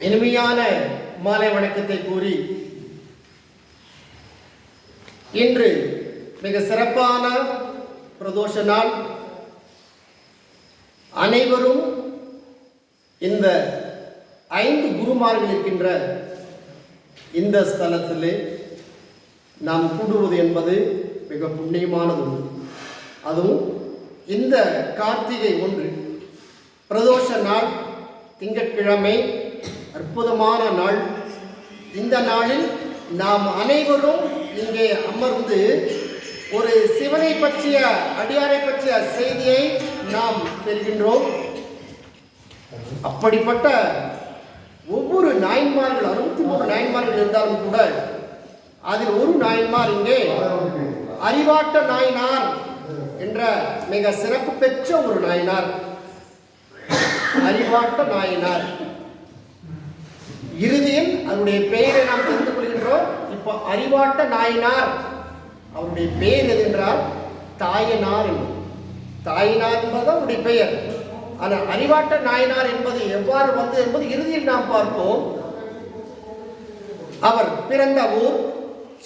இனிமையான மாலை வணக்கத்தை கூறி இன்று மிக சிறப்பான பிரதோஷ நாள். அனைவரும் இந்த ஐந்து குருமார்கள் இருக்கின்ற இந்த ஸ்தலத்திலே நாம் கூடுவது என்பது மிக புண்ணியமானது அதுவும் இந்த கார்த்திகை ஒன்று பிரதோஷ நாள் திங்கட்கிழமை அற்புதமான நாள். இந்த நாளில் நாம் அனைவரும் இங்கே அமர்ந்து ஒரு சிவனை பற்றிய அடியாரை பற்றிய செய்தியை நாம் பெறுகின்றோம். அப்படிப்பட்ட ஒவ்வொரு நாயன்மார்கள் அறுபத்தி மூணு நாயன்மார்கள் இருந்தாலும் கூட அதில் ஒரு நாயன்மார் இங்கே அறிவாட்ட நாயனார் என்ற மிக சிறப்பு பெற்ற ஒரு நாயனார். அறிவாட்ட நாயனார். இறுதியில் அவருடைய பெயரை நாம் தெரிந்து கொள்கின்றோம். இப்போ அறிவாட்ட நாயினார். அவருடைய பெயர் எது என்றால் தாயனார் என்பது. தாயனார் என்பது அவருடைய பெயர். ஆனால் அறிவாட்ட நாயனார் என்பது எவ்வாறு வந்தது என்பது இறுதியில் நாம் பார்ப்போம். அவர் பிறந்த ஊர்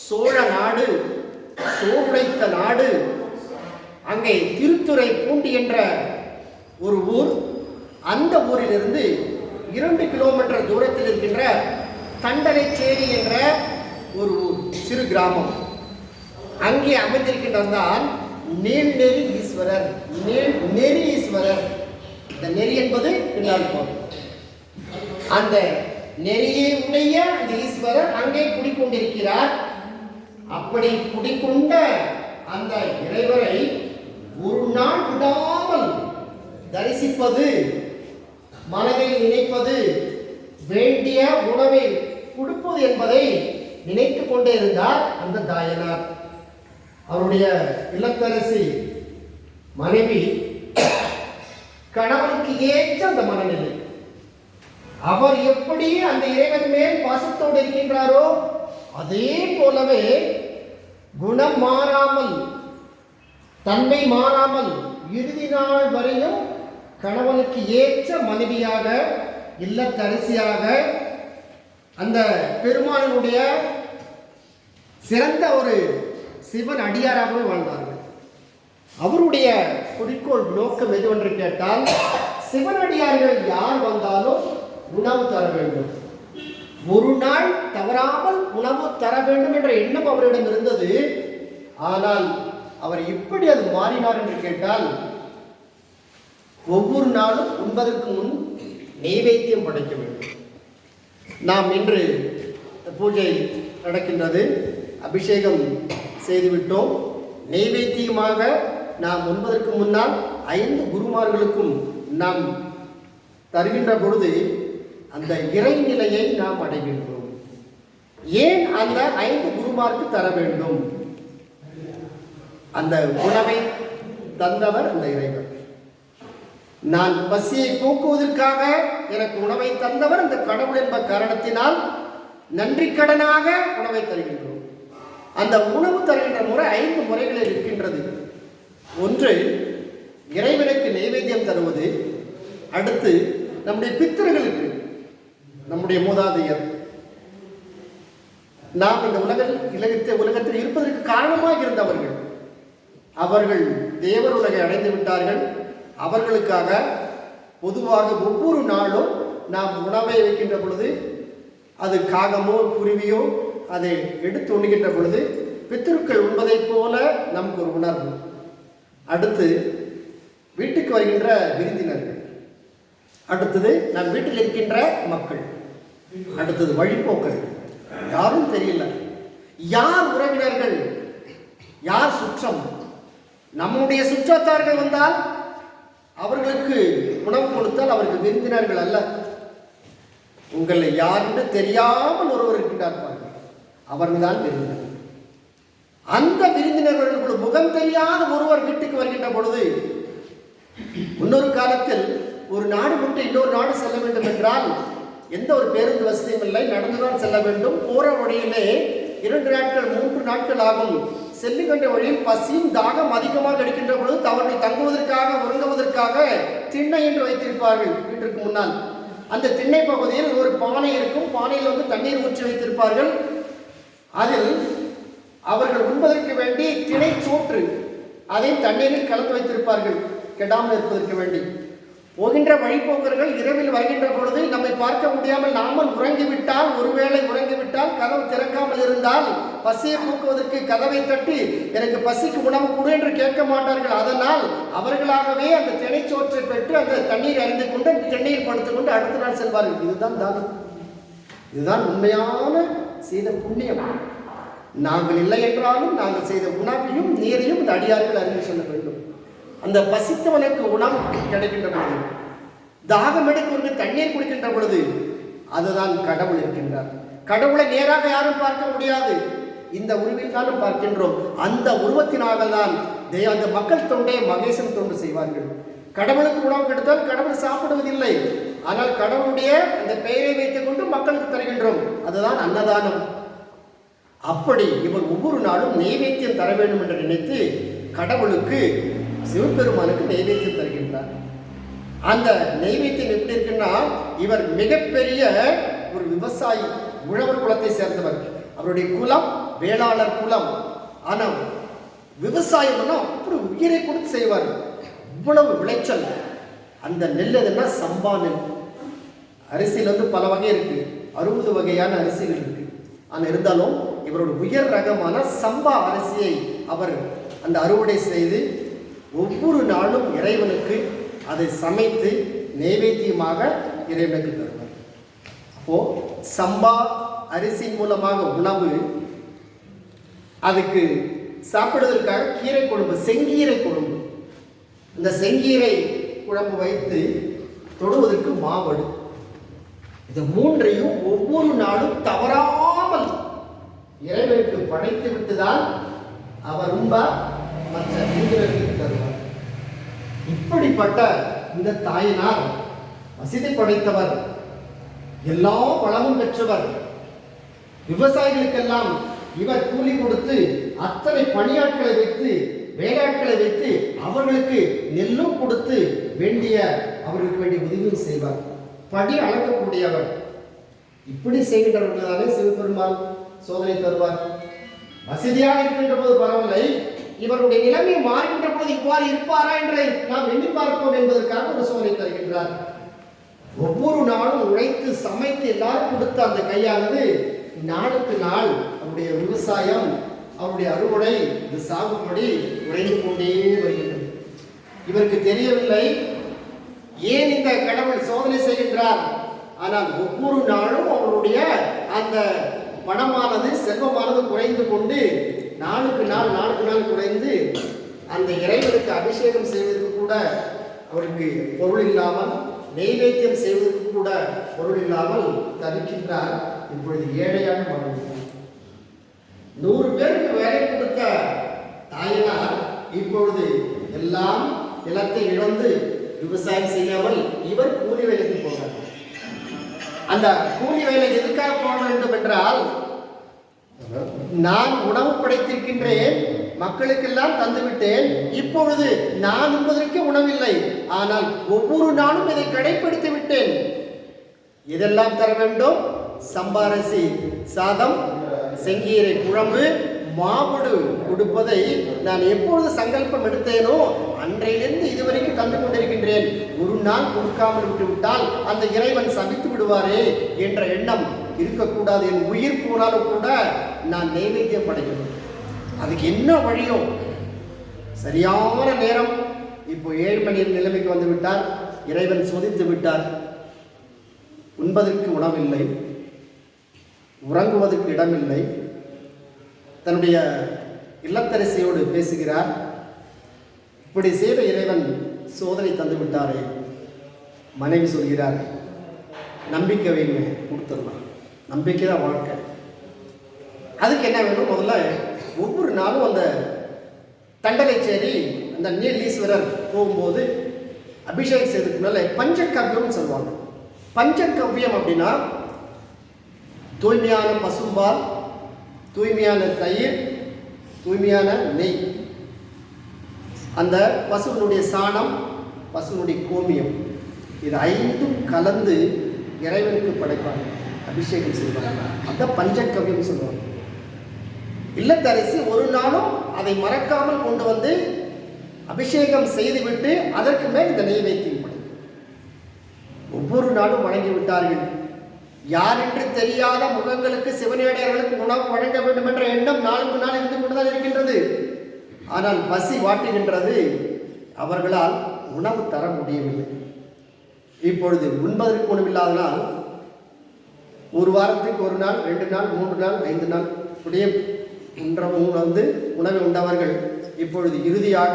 சோழ நாடு சோறுடைத்த நாடு. அங்கே திருத்துறை பூண்டி என்ற ஒரு ஊர். அந்த ஊரிலிருந்து இரண்டு கிலோமீட்டர் தூரத்தில் இருக்கின்ற தண்டனைச்சேரி என்ற ஒரு ஊர் சிறு கிராமம். அங்கே அமைந்திருக்கின்றதான் நீல்நெறி ஈஸ்வரர். நீல் நெறி ஈஸ்வரர். இந்த நெறி என்பது பின்னால் அந்த நெறியை உடைய அந்த ஈஸ்வரர் அங்கே குடிக்கொண்டிருக்கிறார். அப்படி குடிக்கொண்ட அந்த இறைவரை ஒரு நாள் விடாமல் தரிசிப்பது மனதில் நினைப்பது வேண்டிய உணவை கொடுப்பது என்பதை நினைத்து கொண்டே இருந்தார் அந்த தாயனார். அவருடைய இல்லத்தரசி மனைவி கணவனுக்கு ஏற்ற அந்த மனநிலை. அவர் எப்படி அந்த இறைவன் மேல் பாசத்தோடு இருக்கின்றாரோ அதே போலவே குணம் மாறாமல் தன்மை மாறாமல் இறுதி நாள் வரையும் கணவனுக்கு ஏற்ற மனைவியாக இல்லத்தரசியாக அந்த பெருமானனுடைய சிறந்த ஒரு சிவன் அடியாராகவும் வாழ்ந்தார்கள். அவருடைய குறிக்கோள் நோக்கம் எதுவென்று கேட்டால் சிவனடியார்கள் யார் வந்தாலும் உணவு தர வேண்டும். ஒரு நாள் தவறாமல் உணவு தர வேண்டும் என்ற எண்ணம் அவரிடம் இருந்தது. ஆனால் அவர் எப்படி அது மாறினார் என்று கேட்டால் ஒவ்வொரு நாளும் உண்பதற்கு முன் நெய்வேத்தியம் படைக்க வேண்டும். நாம் இன்று பூஜை நடக்கின்றது. அபிஷேகம் செய்துவிட்டோம். நெய்வேத்தியமாக நாம் உண்பதற்கு முன்னால் ஐந்து குருமார்களுக்கும் நாம் தருகின்ற பொழுது அந்த இறைநிலையை நாம் அடைகின்றோம். ஏன் அந்த ஐந்து குருமார்க்கு தர வேண்டும்? அந்த உணவை தந்தவர் அந்த இறைவர் நான் பசியை போக்குவதற்காக எனக்கு உணவை தந்தவர் அந்த கடவுள் என்ப காரணத்தினால் நன்றி கடனாக உணவை தருகின்றோம். அந்த உணவு தருகின்ற முறை ஐந்து முறைகளில் இருக்கின்றது. ஒன்று இறைவனுக்கு நைவேத்தியம் தருவது. அடுத்து நம்முடைய பித்தர்களுக்கு நம்முடைய மூதாதையர். நாம் இந்த உலகில் இலகத்தை உலகத்தில் இருப்பதற்கு காரணமாக இருந்தவர்கள். அவர்கள் தேவர் உலகை அடைந்து விட்டார்கள். அவர்களுக்காக பொதுவாக ஒவ்வொரு நாளும் நாம் உணவை வைக்கின்ற பொழுது அது காகமோ குருவியோ அதை எடுத்து உண்ணுகின்ற பொழுது பித்திருக்கள் உண்பதைப் போல நமக்கு ஒரு உணர்வு. அடுத்து வீட்டுக்கு வருகின்ற விருந்தினர்கள். அடுத்தது நம் வீட்டில் இருக்கின்ற மக்கள். அடுத்தது வழிபோக்கள் யாரும் தெரியல. யார் உறவினர்கள்? யார் சுற்றம்? நம்முடைய சுற்றத்தார்கள் வந்தால் அவர்களுக்கு உணவு கொடுத்தால் அவர்கள் விருந்தினர்கள் அல்ல. உங்களை யாருன்னு தெரியாமல் ஒருவர் இருக்கின்றார் அவர்கள் அவர்கள்தான் விருந்தினர் அந்த விருந்தினர்களுக்கு முகம் தெரியாத ஒருவர் வீட்டுக்கு வருகின்ற பொழுது முன்னொரு காலத்தில் ஒரு நாடு விட்டு இன்னொரு நாடு செல்ல வேண்டும் என்றால் எந்த ஒரு பேருந்து வசதியும் இல்லை. நடந்துதான் செல்ல வேண்டும். போற வழியிலே இரண்டு நாட்கள் மூன்று நாட்கள் ஆகும். செல்லுகின்ற வழியில் பசியும் தாகம் அதிகமாக எடுக்கின்ற பொழுது அவர்கள் தங்குவதற்காக உறங்குவதற்காக திண்ணை என்று வைத்திருப்பார்கள். வீட்டிற்கு முன்னால். அந்த திண்ணை பகுதியில் ஒரு பானை இருக்கும். பானையில் வந்து தண்ணீர் ஊற்றி வைத்திருப்பார்கள். அதில் அவர்கள் உண்பதற்கு வேண்டி திணை சோற்று அதை தண்ணீரில் கலந்து வைத்திருப்பார்கள். கெடாமல் இருப்பதற்கு வேண்டி. போகின்ற வழிபோக்கர்கள் இரவில் வருகின்ற பொழுது நம்மை பார்க்க முடியாமல் நாமல் உறங்கிவிட்டால் ஒருவேளை உறங்கிவிட்டால் கதவு திறக்காமல் இருந்தால் பசியை போக்குவதற்கு கதவை தட்டி எனக்கு பசிக்கு உணவு கொடு என்று கேட்க மாட்டார்கள். அதனால் அவர்களாகவே அந்த தினைச்சோற்றை பெற்று அந்த தண்ணீர் அறிந்து கொண்டு திண்ணையில் படுத்துக் கொண்டு அடுத்த நாள் செல்வார்கள். இதுதான் தானம். இதுதான் உண்மையான செய்த புண்ணியம். நாங்கள் இல்லை என்றாலும் நாங்கள் செய்த உணவையும் நீரையும் இந்த அடியார்கள் அறிந்து சொல்ல வேண்டும். அந்த பசித்தவனுக்கு உணவு கிடைக்கின்ற பொழுது தாகம் எடுப்பவருக்கு தண்ணீர் குடிக்கின்ற பொழுது அதுதான் கடவுள் இருக்கின்றார். கடவுளை நேராக யாரும் பார்க்க முடியாது. இந்த உருவில் தானும் பார்க்கின்றோம். அந்த உருவத்தினாக தான் தே- அந்த மக்கள் தொண்டை மகேசன் தொண்டு செய்வார்கள். கடவுளுக்கு உணவு கெடுத்தால் கடவுள் சாப்பிடுவதில்லை. ஆனால் கடவுளுடைய அந்த பெயரை வைத்துக் கொண்டு மக்களுக்கு தருகின்றோம். அதுதான் அன்னதானம். அப்படி இவர் ஒவ்வொரு நாளும் நெய்வேத்தியம் தர வேண்டும் என்று நினைத்து கடவுளுக்கு சிவபெருமானுக்கு நெய்வேத்தியம் தருகின்றார். அந்த நெய்வேத்தியம் எப்படி இருக்குன்னா இவர் மிகப்பெரிய ஒரு விவசாயி உழவர் குலத்தை சேர்ந்தவர். அவருடைய குலம் வேளாளர் குலம். ஆனால் விவசாயம்னா அப்படி உயிரை கொடுத்து செய்வார். இவ்வளவு விளைச்சல். அந்த நெல் எதுனா சம்பா நெல். அரிசியில் வந்து பல வகை இருக்கு. அறுபது வகையான அரிசிகள் இருக்கு. ஆனால் இருந்தாலும் இவரோட உயர் ரகமான சம்பா அரிசியை அவர் அந்த அறுவடை செய்து ஒவ்வொரு நாளும் இறைவனுக்கு அதை சமைத்து நைவேத்தியமாக இறைவனுக்கு தருவார். அப்போ சம்பா அரிசி மூலமாக உணவு அதுக்கு சாப்பிடுவதற்காக கீரை குழம்பு செங்கீரை குழம்பு. இந்த செங்கீரை குழம்பு வைத்து தொடுவதற்கு மாவடு. இந்த மூன்றையும் ஒவ்வொரு நாளும் தவறாமல் இறைவனுக்கு படைத்து விட்டுதான் அவர் ரொம்ப மற்ற இந்திரர்களுக்கு தருவார். இப்படிப்பட்ட இந்த தாயினார் வசதி படைத்தவர் எல்லா வளமும் பெற்றவர் விவசாயிகளுக்கெல்லாம் இவர் கூலி கொடுத்து அத்தனை பணியாட்களை வைத்து வேலையாட்களை வைத்து அவர்களுக்கு நெல்லும் கொடுத்து வேண்டிய அவர்களுக்கு வேண்டிய உதவியும் செய்வார். படி அளக்கக்கூடியவர் இப்படி செய்கின்றவர்கள் தானே சிவபெருமான் சோதனை தருவார். வசதியாக இருக்கின்ற போது பரவாயில்லை. இவருடைய நிலைமை மாறுகின்ற போது இவ்வாறு இருப்பாரா என்றே நாம் எண்ணி பார்ப்போம் என்பதற்காக ஒரு சோதனை தருகின்றார். ஒவ்வொரு நாளும் உழைத்து சமைத்து எல்லாரும் கொடுத்த அந்த கையானது நாளுக்கு நாள் அவருடைய விவசாயம் அவருடைய அறுவடை இந்த சாகுபடி உறைந்து கொண்டே வருகின்றது இவருக்கு தெரியவில்லை ஏன் இந்த கடவுள் சோதனை செய்கின்றார்? ஆனால் ஒவ்வொரு நாளும் அவருடைய அந்த பணமானது செல்வமானது குறைந்து கொண்டு நாளுக்கு நாள் நாளுக்கு நாள் குறைந்து அந்த இறைவனுக்கு அபிஷேகம் செய்வதற்கு கூட அவருக்கு பொருள் இல்லாமல் நெய்வேத்தியம் செய்வதற்கு கூட பொருள் இல்லாமல் தவிக்கின்றார் இப்பொழுது ஏழையாக மனம் நூறு பேருக்கு வேலை கொடுத்த தாயினார் இப்பொழுது எல்லாம் நிலத்தை இழந்து விவசாயம் செய்யாமல் இவர் கூலி வேலைக்கு போகிறார். அந்த கூலி வேலை எதுக்காக போக வேண்டும் என்றால் நான் உணவு படைத்திருக்கின்றேன் மக்களுக்கெல்லாம் தந்துவிட்டேன் இப்பொழுது நான் உண்பதற்கு உணவில்லை ஆனால் ஒவ்வொரு நாளும் இதை கடைபிடித்து விட்டேன். இதெல்லாம் தர வேண்டும்? சம்பாரசி சாதம் செங்கீரை குழம்பு மாவுடு கொடுப்பதை நான் எப்பொழுது சங்கல்பம் எடுத்தேனோ அன்றையிலிருந்து இதுவரைக்கும் தந்து கொண்டிருக்கின்றேன். ஒரு நாள் கொடுக்காமல் விட்டுவிட்டால் அந்த இறைவன் சபித்து விடுவாரே என்ற எண்ணம் இருக்கக்கூடாது. என் உயிர் போனாலும் கூட நான் நைவேத்தியம் படைக்கணும் அதுக்கு என்ன வழியோ? சரியான நேரம். இப்போ ஏழு மணி நிலைமைக்கு வந்து விட்டார். இறைவன் சோதித்து விட்டார். உண்பதற்கு உணவில்லை. உறங்குவதற்கு இடமில்லை. தன்னுடைய இல்லத்தரசியோடு பேசுகிறார். இப்படி செய்த இறைவன் சோதனை தந்து விட்டாரே மனைவி சொல்கிறார். நம்பிக்கை வைங்க கொடுத்துடலாம் நம்பிக்கை தான் வாழ்க்கை. அதுக்கு என்ன வேணும்? முதல்ல ஒவ்வொரு நாளும் அந்த தண்டலைச்சேரி அந்த நீலீஸ்வரர் போகும்போது அபிஷேகம் செய்ததுக்கு முன்னால பஞ்சகவ்யம்னு சொல்லுவாங்க. பஞ்சகவ்யம் அப்படின்னா தூய்மையான பசும்பால் தூய்மையான தயிர் தூய்மையான நெய். அந்த பசுவினுடைய சாணம் பசுவினுடைய கோமியம். இது ஐந்தும் கலந்து இறைவனுக்கு படைப்பாங்க. அபிஷேகம் செய்வாங்க. அந்த பஞ்சக்கவியம் சொல்லுவாங்க. இல்லத்தரசி ஒரு நாளும் அதை மறக்காமல் கொண்டு வந்து அபிஷேகம் செய்துவிட்டு அதற்கு மேல் இந்த நெய்வேத்தியம் படைக்கும். ஒவ்வொரு நாளும் வழங்கி விட்டார்கள் யார் என்று தெரியாத முகங்களுக்கு சிவனேடையர்களுக்கு உணவு வழங்க வேண்டும் என்ற எண்ணம் நாளுக்கு நாள் இருந்து கொண்டுதான் இருக்கின்றது. ஆனால் பசி வாட்டுகின்றது. அவர்களால் உணவு தர முடியவில்லை. இப்பொழுது உண்பதற்கு உணவில்லாதனால் ஒரு வாரத்துக்கு ஒரு நாள் ரெண்டு நாள் மூன்று நாள் ஐந்து நாள் இப்படியே உணவு வந்து உணவை உண்டவர்கள் இப்பொழுது இறுதியாக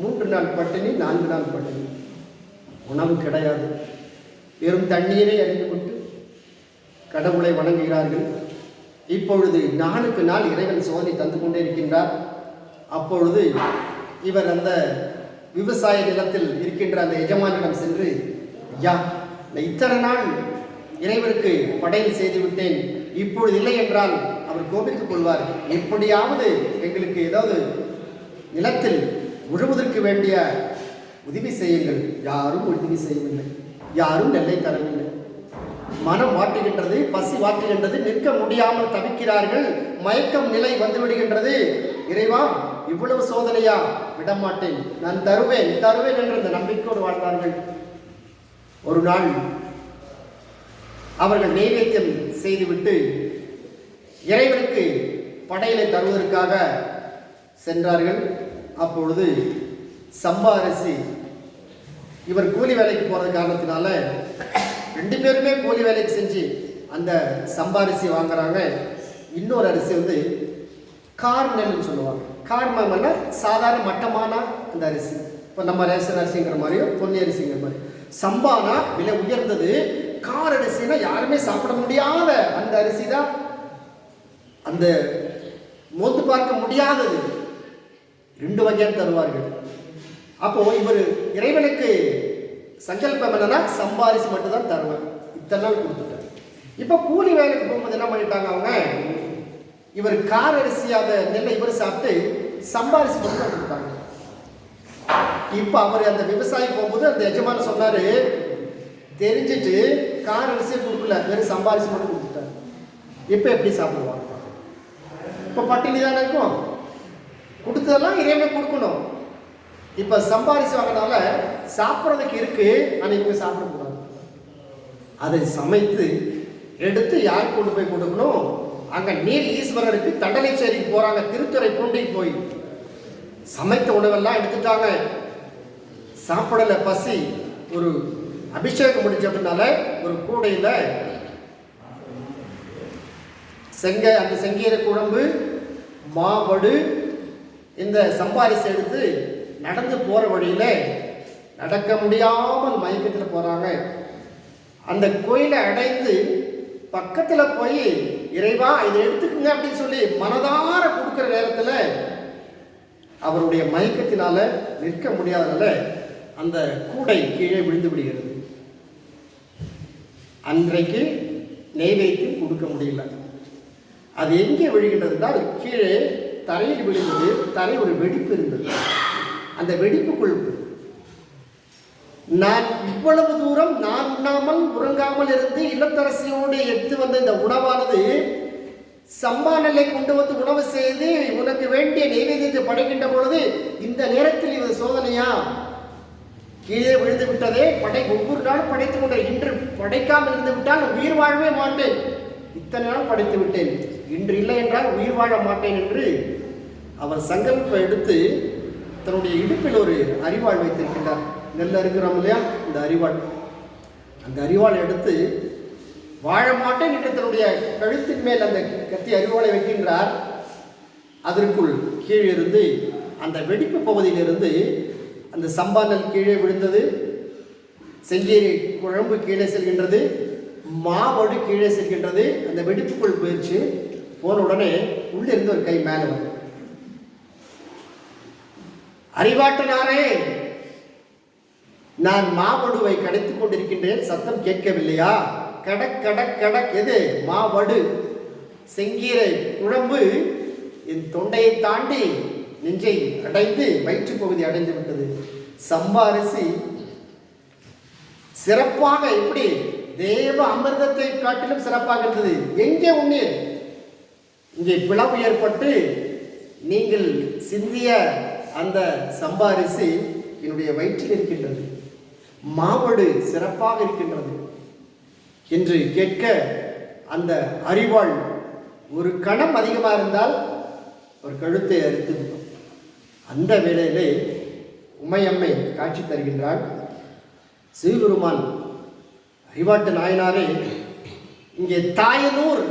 மூன்று நாள் பட்டினி நான்கு நாள் பட்டினி. உணவு கிடையாது. வெறும் தண்ணீரை அறிந்து கொண்டு கடவுளை வணங்குகிறார்கள். இப்பொழுது நாளுக்கு நாள் இறைவன் சோதனை தந்து கொண்டே இருக்கின்றார். அப்பொழுது இவர் அந்த விவசாய நிலத்தில் இருக்கின்ற அந்த எஜமானிடம் சென்று யா இந்த இத்தனை நாள் இறைவனுக்கு படையல் செய்து விட்டேன். இப்பொழுது இல்லை என்றால் அவர் கோபித்துக் கொள்வார். எப்படியாவது எங்களுக்கு ஏதாவது நிலத்தில் உழுவதற்கு வேண்டிய உதவி செய்யுங்கள். யாரும் உதவி செய்யவில்லை. யாரும் நெல்லை தரவில்லை. மனம் வாட்டுகின்றது பசி வாட்டுகின்றது நிற்க முடியாமல் தவிக்கிறார்கள் மயக்கம் நிலை வந்துவிடுகின்றது. இறைவா இவ்வளவு சோதனையா? விடமாட்டேன். நான் தருவேன் தருவேன் என்ற இந்த நம்பிக்கையோடு வாழ்ந்தார்கள். ஒரு நாள் அவர்கள் நைவேத்தியம் செய்துவிட்டு இறைவனுக்கு படையலை தருவதற்காக சென்றார்கள். அப்பொழுது சம்பா அரிசி இவர் கூலி வேலைக்கு போகிற காரணத்தினால ரெண்டு பேருமே கூலி வேலைக்கு செஞ்சு அந்த சம்பா அரிசி வாங்குறாங்க. இன்னொரு அரிசி வந்து கார் நெல்லுன்னு சொல்லுவாங்க. கார் மண்ணா சாதாரண மட்டமான அந்த அரிசி. இப்போ நம்ம ரேஷன் அரிசிங்கிற மாதிரியும் பொன்னி அரிசிங்கிற மாதிரி சம்பானா விலை உயர்ந்தது. கார் அரிசினா யாருமே சாப்பிட முடியாத அந்த அரிசி தான் அந்த மோத்து பார்க்க முடியாதது. ரெண்டு வகையாக தருவார்கள். அப்போ இவர் இறைவனுக்கு சங்கல்பம் என்னன்னா சம்பாரிசி மட்டும் தான் தருவேன். இத்தனை நாள் கொடுத்துட்டேன். இப்போ கூலி வேலைக்கு போகும்போது என்ன பண்ணிட்டாங்க அவங்க? இவர் கார் அரிசி அதை நெல்லை இவர் சாப்பிட்டு சம்பாரிசி மட்டும் தான் கொடுத்தாங்க. இப்போ அவர் அந்த விவசாயி போகும்போது அந்த எஜமான சொன்னாரு தெரிஞ்சிட்டு கார் அரிசியை கொடுக்கல வெறும் சம்பாரிசி மட்டும் கொடுத்துட்டாரு. இப்போ எப்படி சாப்பிடுவாங்க? இப்போ பட்டினி தானே இருக்கும். கொடுத்ததெல்லாம் இறைவனை கொடுக்கணும். இப்போ சம்பாரிச்சு வாங்கினால சாப்பிட்றதுக்கு இருக்கு ஆனால் இவங்க சாப்பிடக்கூடாது. அதை சமைத்து எடுத்து யார் கொண்டு போய் கொடுக்கணும்? அங்கே நீர் ஈஸ்வரருக்கு தண்டனைச்சேரிக்கு போகிறாங்க திருத்துறை பூண்டைக்கு போய். சமைத்த உணவெல்லாம் எடுத்துட்டாங்க. சாப்பிடல பசி ஒரு அபிஷேகம் முடிஞ்சதுனால ஒரு கூடையில் செங்க அந்த செங்கீரை குழம்பு மாவடு இந்த சம்பாரிசை எடுத்து நடந்து போகிற வழியில் நடக்க முடியாமல் மயக்கத்தில் போகிறாங்க அந்த கோயிலை அடைந்து பக்கத்தில் போய் இறைவா இதை எடுத்துக்குங்க அப்படின்னு சொல்லி மனதார கொடுக்குற நேரத்தில் அவருடைய மயக்கத்தினால நிற்க முடியாதனால அந்த கூடை கீழே விழுந்து விடுகிறது. அன்றைக்கு நெய்வேத்தியம் கொடுக்க முடியல. அது எங்கே விழுகின்றது என்றால் கீழே தரையில் விழுந்தது தரை ஒரு வெடிப்பு இருந்தது. அந்த வெடிப்புக்குள் நான் இவ்வளவு தூரம் நான் உண்ணாமல் உறங்காமல் இருந்து இல்லத்தரசியோடு எடுத்து வந்த இந்த உணவானது சம்மா நிலை கொண்டு வந்து உணவு செய்து உனக்கு வேண்டிய நைவேத்தியத்தை படைக்கின்ற பொழுது இந்த நேரத்தில் இது சோதனையா? கீழே விழுந்து விட்டதே படை ஒவ்வொரு நாளும் படைத்துக் கொண்டேன் இன்று படைக்காமல் இருந்து விட்டால் உயிர் வாழவே மாட்டேன். இத்தனை நாள் படைத்து விட்டேன். இன்று இல்லை என்றால் உயிர் வாழ மாட்டேன் என்று அவர் சங்கல்பம் எடுத்து தன்னுடைய இடுப்பில் ஒரு அரிவாள் வைத்திருக்கின்றார். நெல் அறுக்கிறோம் இல்லையா? இந்த அரிவாள். அந்த அறிவாள் எடுத்து வாழ மாட்டேன் என்று தன்னுடைய கழுத்தின் மேல் அந்த கத்தி அரிவாளை வைக்கின்றார். அதற்குள் கீழே இருந்து அந்த வெடிப்பு பகுதியிலிருந்து அந்த சம்பாநெல் கீழே விழுந்தது. செஞ்சேரி குழம்பு கீழே செல்கின்றது. மாவடு கீழே செல்கின்றது. அந்த வெடிப்புக்குள் போயிடுச்சு போன உடனே உள்ளே இருந்து ஒரு கை மேலே வந்தது. அறிவாட்டனாரே நான் மாவடுவை கடைத்துக் கொண்டிருக்கின்றேன் சத்தம் கேட்கவில்லையா? கடக் கடக் கடக் எது? மாவடு. செங்கீரை குழம்பு. என் தொண்டையை தாண்டி நெஞ்சை அடைந்து வயிற்று பகுதி அடைந்து விட்டது. சம்பாரிசி சிறப்பாக எப்படி? தேவ அமிர்தத்தை காட்டிலும் சிறப்பாக இருந்தது. எங்கே உண்ணீர்? இங்கே பிளவு ஏற்பட்டு நீங்கள் சிந்திய அந்த சம்பாரிசி என்னுடைய வயிற்றில் இருக்கின்றது. மாவடு சிறப்பாக இருக்கின்றது. என்று கேட்க அந்த அறிவாள் ஒரு கணம் அதிகமாக இருந்தால் ஒரு கழுத்தை அறுத்து விடும். அந்த வேளையிலே உமையம்மை காட்சி தருகின்றாள். சிவபெருமான் அறிவாட்டு நாயனாரே இங்கே தாயனூர்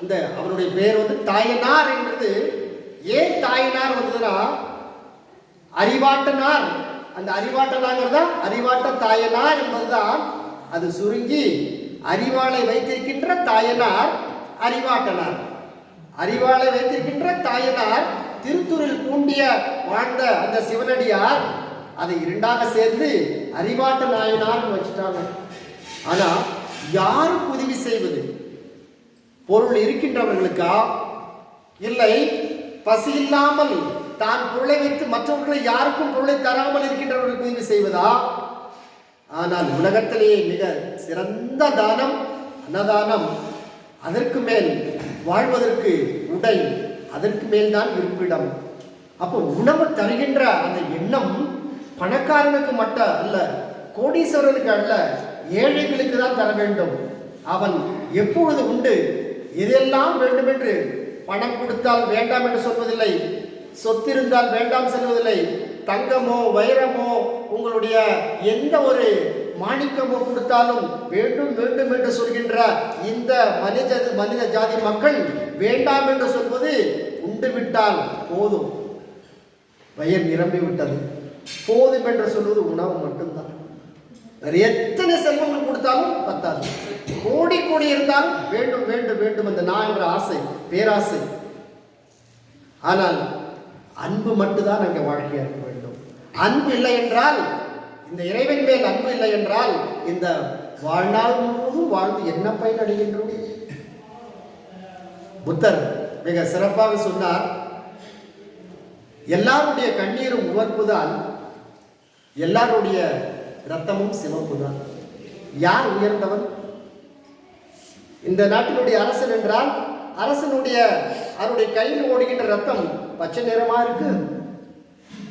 அந்த அவருடைய பெயர் வந்து தாயனார் என்பது ஏன் தாயனார் வந்ததுன்னா அறிவாட்டனார் அந்த அறிவாட்டனாங்கிறது தான் அறிவாட்ட தாயனார் என்பதுதான். அது சுருங்கி அறிவாளை வைத்திருக்கின்ற தாயனார் அறிவாட்டனார் அறிவாளை வைத்திருக்கின்ற தாயனார் திருத்துறில் பூண்டிய வாழ்ந்த அந்த சிவனடியார் அதை இரண்டாக சேர்ந்து அறிவாட்ட நாயனார் வச்சுட்டாங்க. ஆனா யாருக்கு உதவி செய்வது? பொருள் இருக்கின்றவர்களுக்கா? இல்லை பசி இல்லாமல் தான் பொருளை வைத்து மற்றவர்களை யாருக்கும் பொருளை தராமல் இருக்கின்றவர்களுக்கு உதவி செய்வதா? ஆனால் உலகத்திலேயே மிக சிறந்த தானம் அன்னதானம் அதற்கு மேல் வாழ்வதற்கு உடை அதற்கு மேல் தான் இருப்பிடம். அப்போ உணவு தருகின்ற அந்த எண்ணம் பணக்காரனுக்கு மட்டும் அல்ல கோடீஸ்வரனுக்கு அல்ல ஏழைகளுக்கு தான் தர வேண்டும். அவன் எப்பொழுது உண்டு? எதெல்லாம் வேண்டும் என்று பணம் கொடுத்தால் வேண்டாம் என்று சொல்வதில்லை. சொத்து இருந்தால் வேண்டாம் சொல்வதில்லை. தங்கமோ வைரமோ உங்களுடைய எந்த ஒரு மாணிக்கமோ கொடுத்தாலும் வேண்டும் வேண்டும் என்று சொல்கின்ற இந்த மனித மனித ஜாதி மக்கள் வேண்டாம் என்று சொல்வது உண்டு விட்டால் போதும். வயல் நிரம்பி விட்டது. போதும் என்று சொல்வது உணவு மட்டும்தான். வேறு எத்தனை செல்வங்கள் கொடுத்தாலும் பத்தாது. கோடி கோடி இருந்தாலும் வேண்டும் வேண்டும் வேண்டும் அந்த நான் என்ற ஆசை பேராசை. ஆனால் அன்பு மட்டும்தான் அங்கே வாழ்க்கையாக இருக்க வேண்டும். அன்பு இல்லை என்றால் இந்த இறைவன் மேல் அன்பு இல்லை என்றால் இந்த வாழ்நாள் முழுவதும் வாழ்ந்து என்ன பயன் அடைகின்றோம் புத்தர் மிக சிறப்பாக சொன்னார் எல்லாருடைய கண்ணீரும் உவர்ப்புதான் எல்லாருடைய ரத்தமும் சிவப்பு தான் யார் உயர்ந்தவன்? இந்த நாட்டினுடைய அரசன் என்றால் அரசனுடைய அவருடைய கையில் ஓடுகின்ற ரத்தம் பச்சை நிறமா இருக்கு.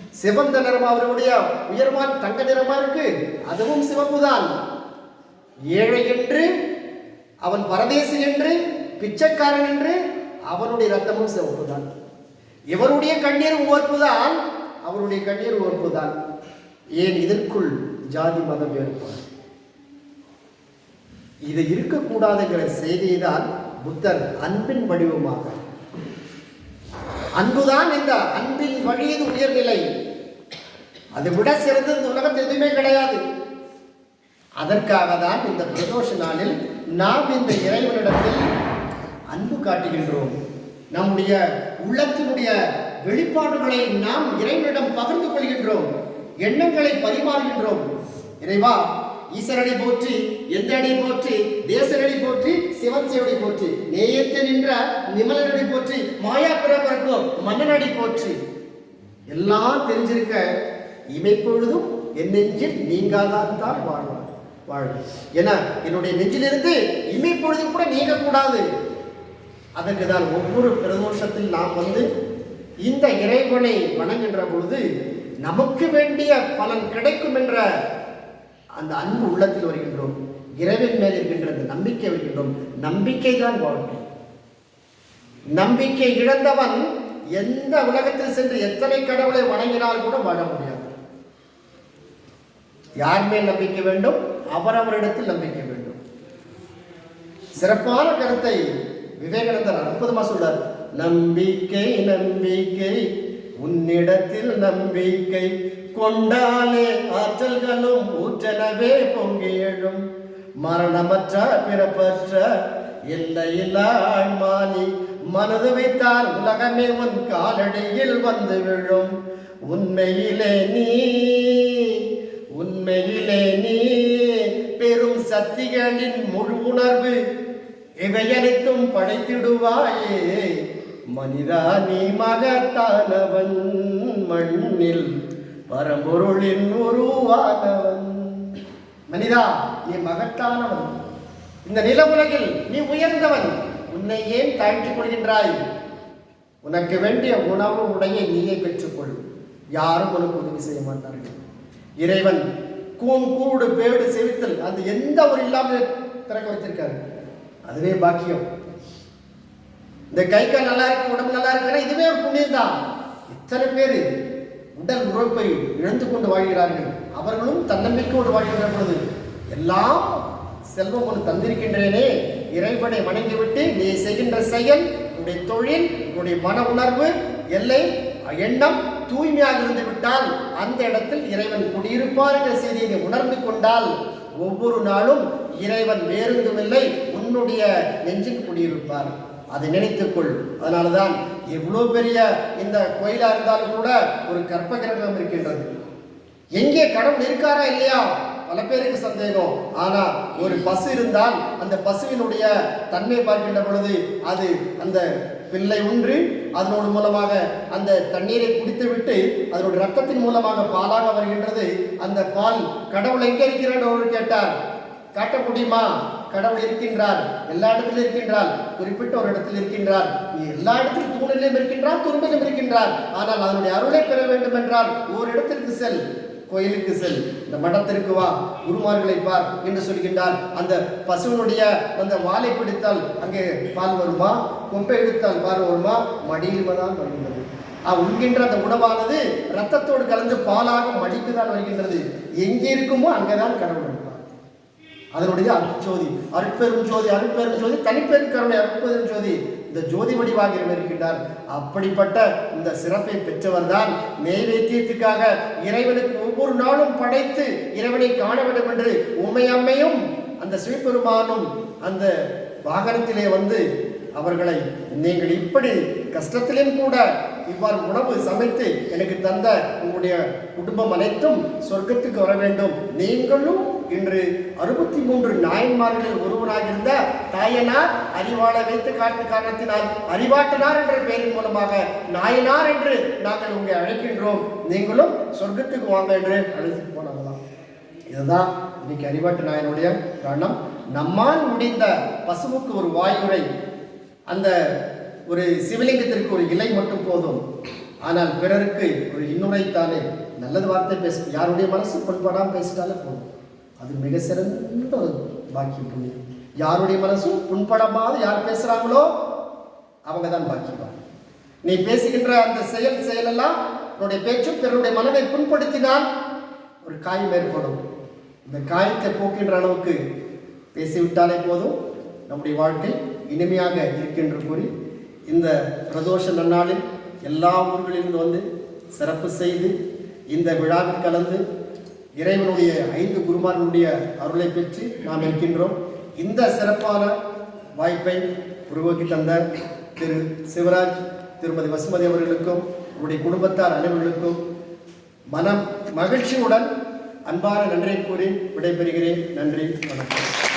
சிவந்த நிறம் அவருடைய உயர்வான தங்க நிறமா இருக்கு. அதுவும் சிவப்புதான். ஏழை என்று அவன் பரதேசி என்று பிச்சைக்காரன் என்று அவனுடைய ரத்தமும் சிவப்பு தான் இவருடைய கண்ணீர் ஓர்ப்புதான் அவருடைய கண்ணீர் ஓர்ப்புதான் ஏன் இதற்குள் ஜாதி மதம் வேறுபாடு? இது இருக்கக்கூடாதுங்கிற செய்தியை தான் புத்தர் அன்பின் வடிவமாக. அன்புதான் இந்த அன்பின் வழியது உயர்நிலை. அதை விட சிறந்தது இந்த உலகத்தில் எதுவுமே கிடையாது. அதற்காக தான் இந்த பிரதோஷ நாளில் நாம் இந்த இறைவனிடத்தில் அன்பு காட்டுகின்றோம். நம்முடைய உள்ளத்தினுடைய வெளிப்பாடுகளை நாம் இறைவனிடம் பகிர்ந்து கொள்கின்றோம். எண்ணங்களை பரிமாறுகின்றோம். இறைவா ஈசரனை போற்றி எந்தனை போற்றி தேசனடி போற்றி சிவன் போற்றி. நேயத்து நின்ற நிமலனடி போற்றி மாயா பிறப்பரக்கோ மன்னனடி போற்றி. எல்லாம் தெரிஞ்சிருக்க இமைப்பொழுதும் என் நெஞ்சில் நீங்காதான் தான் வாழ்வார் வாழ்வு. ஏன்னா என்னுடைய நெஞ்சிலிருந்து இமைப்பொழுதும் கூட நீங்கக்கூடாது. அதற்கு தான் ஒவ்வொரு பிரதோஷத்தில் நாம் வந்து இந்த இறைவனை வணங்குகின்ற பொழுது நமக்கு வேண்டிய பலன் கிடைக்கும் என்ற அந்த அன்பு உள்ளத்தில் வருகின்றோம். இறைவன் மேல் இருக்கின்ற அந்த நம்பிக்கை வருகின்றோம். நம்பிக்கை தான் வாழ்க்கை. நம்பிக்கை இழந்தவன் எந்த உலகத்தில் சென்று எத்தனை கடவுளை வணங்கினால் கூட வாழ முடியாது. யார் மேல் நம்பிக்கை வேண்டும்? அவரவரிடத்தில் நம்பிக்கை வேண்டும். சிறப்பான கருத்தை விவேகானந்தர் அற்புதமா சொல்றார். நம்பிக்கை நம்பிக்கை உன்னிடத்தில் நம்பிக்கை கொண்டாலே ஆற்றல்களும் ஊற்றலவே பொங்கி எழும். மரணமற்ற பிறப்பற்ற எல்லையில்லா ஆழ்மானி மனது வைத்தால் உலகமே உன் காலடியில் வந்து விழும். உண்மையிலே நீ உண்மையிலே நீ பெரும் சக்திகளின் முழு உணர்வு இவையனைத்தும் படைத்திடுவாயே. மனிதா நீ மகத்தானவன் மண்ணில். பரம்பொருளின் உருவானவன். மனிதா நீ மகத்தானவன். இந்த நில உலகில் நீ உயர்ந்தவன். உன்னை ஏன் தாழ்த்திக் கொள்கின்றாய்? உனக்கு வேண்டிய உணவு உடைய நீயே பெற்றுக்கொள். யாரும் உனக்கு உதவி செய்ய மாட்டார்கள். இறைவன் கூண் கூடு பேடு செவித்தல் அந்த எந்த ஒரு இல்லாமல் திறக்க வைத்திருக்காரு. அதுவே பாக்கியம். இந்த கை கால் நல்லா இருக்கு உடம்பு நல்லா இருக்குன்னா இதுவே ஒரு புண்ணியம் தான் இத்தனை பேர் உடல் உழைப்பை இழந்து கொண்டு வாழ்கிறார்கள். அவர்களும் தன்னம்பிக்கையோடு வாழ்கின்ற பொழுது எல்லாம் செல்வம் ஒன்று தந்திருக்கின்றேனே இறைவனை வணங்கிவிட்டு நீ செய்கின்ற செயல் உன்னுடைய தொழில் உன்னுடைய மன உணர்வு எல்லை எண்ணம் தூய்மையாக இருந்து விட்டால் அந்த இடத்தில் இறைவன் குடியிருப்பார் என்ற செய்தியை உணர்ந்து கொண்டால் ஒவ்வொரு நாளும் இறைவன் வேறொன்றுமில்லை உன்னுடைய நெஞ்சில் குடியிருப்பார். அதை நினைத்துக்கொள். அதனால்தான் எவ்வளோ பெரிய இந்த கோயிலாக இருந்தாலும் கூட ஒரு கற்ப கிரகம் இருக்கின்றது. எங்கே கடவுள் இருக்காரா இல்லையா? பல பேருக்கு சந்தேகம். ஆனா ஒரு பசு இருந்தால் அந்த பசுவினுடைய தன்மை பார்க்கின்ற பொழுது அது அந்த பிள்ளை ஒன்று அதனோடு மூலமாக அந்த தண்ணீரை குடித்துவிட்டு அதனுடைய ரத்தத்தின் மூலமாக பாலாக வருகின்றது. அந்த பால் கடவுள் எங்கே இருக்கிறான் என்று கேட்டார். காட்ட முடியுமா? கடவுள் இருக்கின்றார் எல்லா இடத்திலும் இருக்கின்றார் குறிப்பிட்ட ஒரு இடத்தில் இருக்கின்றார். எல்லா இடத்திலும் தூணிலும் இருக்கின்றார் துரும்பிலும் இருக்கின்றார். ஆனால் அதனுடைய அருளை பெற வேண்டும் என்றால் ஒரு இடத்திற்கு செல் கோயிலுக்கு செல். இந்த மடத்திற்கு வா குருமார்களை பார் என்று சொல்கின்றார். அந்த பசுவனுடைய அந்த வாலை பிடித்தால் அங்கே பால் வருமா? கொம்பை இழுத்தால் பால் வருமா? மடியில்தான் வருகின்றது. உண்கின்ற அந்த உணவானது ரத்தத்தோடு கலந்து பாலாக மடிக்கு தான் வருகின்றது. எங்கே இருக்குமோ அங்கேதான் கடவுள். அதனுடைய அருட்சோதி அருட்பெரும் ஜோதி அருட்பெரும் ஜோதி தனிப்பெரும் கருணை அருட்பெரும் ஜோதி. இந்த ஜோதி வடிவாக இருக்கின்றார். அப்படிப்பட்ட இந்த சிறப்பை பெற்றவர் தான் நெய்வேத்தியத்துக்காக இறைவனுக்கு ஒவ்வொரு நாளும் படைத்து இறைவனை காண வேண்டும் என்று உமையம்மையும் அந்த சிவபெருமானும் அந்த வாகனத்திலே வந்து அவர்களை நீங்கள் இப்படி கஷ்டத்திலும் கூட இவ்வாறு உணவு சமைத்து எனக்கு தந்த உங்களுடைய குடும்பம் அனைத்தும் சொர்க்கத்துக்கு வர வேண்டும். நீங்களும் இன்று அறுபத்தி மூன்று நாயன்மார்களில் ஒருவராக இருந்த தாயனார் அறிவாள வைத்து காட்டு காரணத்தினால் அறிவாட்டனார் என்ற பெயரின் மூலமாக நாயனார் என்று நாங்கள் உங்களை அழைக்கின்றோம். நீங்களும் சொர்க்கத்துக்கு வாங்க என்று அழைத்து போனாங்களாம் இதுதான் இன்னைக்கு அறிவாட்டு நாயனுடைய காரணம். நம்மால் முடிந்த பசுவுக்கு ஒரு வாயுரை அந்த ஒரு சிவலிங்கத்திற்கு ஒரு இலை மட்டும் போதும். ஆனால் பிறருக்கு ஒரு இன்னுரைத்தானே? நல்லது வார்த்தை பேச யாருடைய மனசு புண்படாமல் பேசிட்டாலே போதும். அது மிக சிறந்த ஒரு பாக்கியம் புண்ணியம் யாருடைய மனசும் புண்படமாவது யார் பேசுறாங்களோ அவங்க தான் பாக்கியவான் நீ பேசுகின்ற அந்த செயல் செயலெல்லாம் உன்னுடைய பேச்சும் பிறருடைய மனதை புண்படுத்தினால் ஒரு காயம் ஏற்படும் இந்த காயத்தை போக்கின்ற அளவுக்கு பேசிவிட்டாலே போதும். நம்முடைய வாழ்க்கை இனிமையாக இருக்கின்ற கூறி இந்த பிரதோஷ நன்னாளில் எல்லா ஊர்களிலிருந்து வந்து சிறப்பு செய்து இந்த விழாவில் கலந்து இறைவனுடைய ஐந்து குருமார்களுடைய அருளை பெற்று நாம் இருக்கின்றோம். இந்த சிறப்பான வாய்ப்பை உருவாக்கி தந்த திரு சிவராஜ் திருமதி வசுமதி அவர்களுக்கும் அவருடைய குடும்பத்தார் அனைவர்களுக்கும் மனம் மகிழ்ச்சியுடன் அன்பான நன்றி கூறி விடைபெறுகிறேன். நன்றி வணக்கம்.